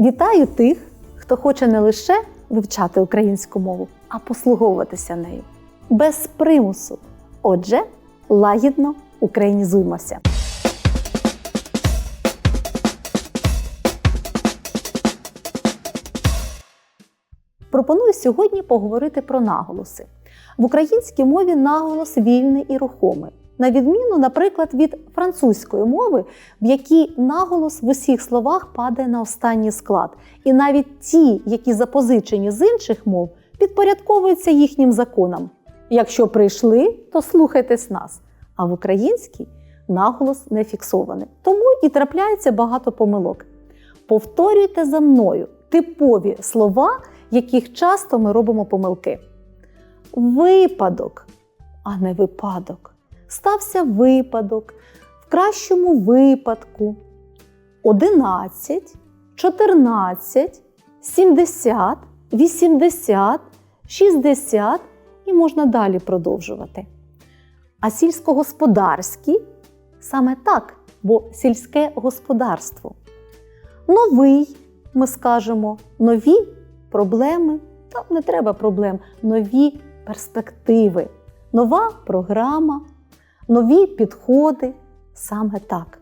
Вітаю тих, хто хоче не лише вивчати українську мову, а послуговуватися нею без примусу. Отже, лагідно українізуймося. Пропоную сьогодні поговорити про наголоси. В українській мові наголос вільний і рухомий, на відміну, наприклад, від французької мови, в якій наголос в усіх словах падає на останній склад. І навіть ті, які запозичені з інших мов, підпорядковуються їхнім законам. Якщо прийшли, то слухайтесь нас. А в українській наголос не фіксований. Тому і трапляється багато помилок. Повторюйте за мною типові слова, яких часто ми робимо помилки. Випадок, а не випадок. Стався випадок, в кращому випадку. 11, 14, 70, 80, 60 і можна далі продовжувати. А сільськогосподарські саме так, бо сільське господарство. Новий, ми скажемо, нові проблеми, та не треба проблем, нові перспективи, нова програма, нові підходи саме так.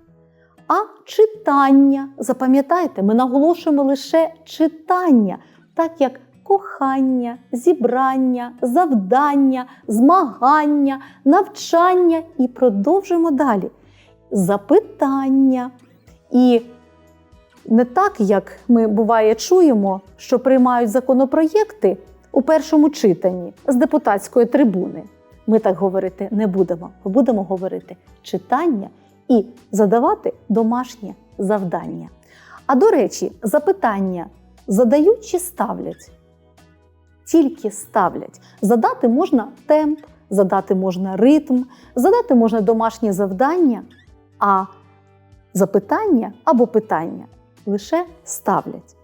А читання, запам'ятайте, ми наголошуємо лише читання, так як кохання, зібрання, завдання, змагання, навчання і продовжуємо далі. Запитання. І не так, як ми буває чуємо, що приймають законопроєкти у першому читанні з депутатської трибуни. Ми так говорити не будемо. Ми будемо говорити читання і задавати домашнє завдання. А до речі, запитання задають чи ставлять? Тільки ставлять. Задати можна темп, задати можна ритм, задати можна домашнє завдання, а запитання або питання лише ставлять.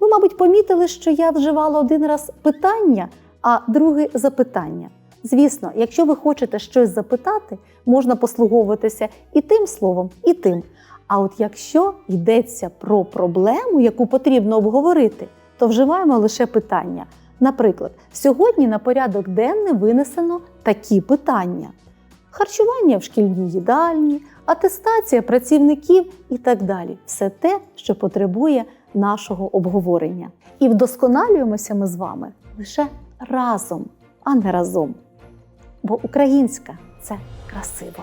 Ви, мабуть, помітили, що я вживала один раз питання, а другий запитання. Звісно, якщо ви хочете щось запитати, можна послуговуватися і тим словом, і тим. А от якщо йдеться про проблему, яку потрібно обговорити, то вживаємо лише питання. Наприклад, сьогодні на порядок денний винесено такі питання: харчування в шкільній їдальні, атестація працівників і так далі. Все те, що потребує нашого обговорення. І вдосконалюємося ми з вами лише разом, а не разом. Бо українська це красиво.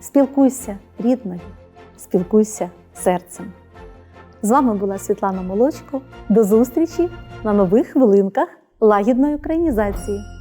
Спілкуйся рідною, спілкуйся серцем. З вами була Світлана Молочко. До зустрічі на нових хвилинках лагідної українізації.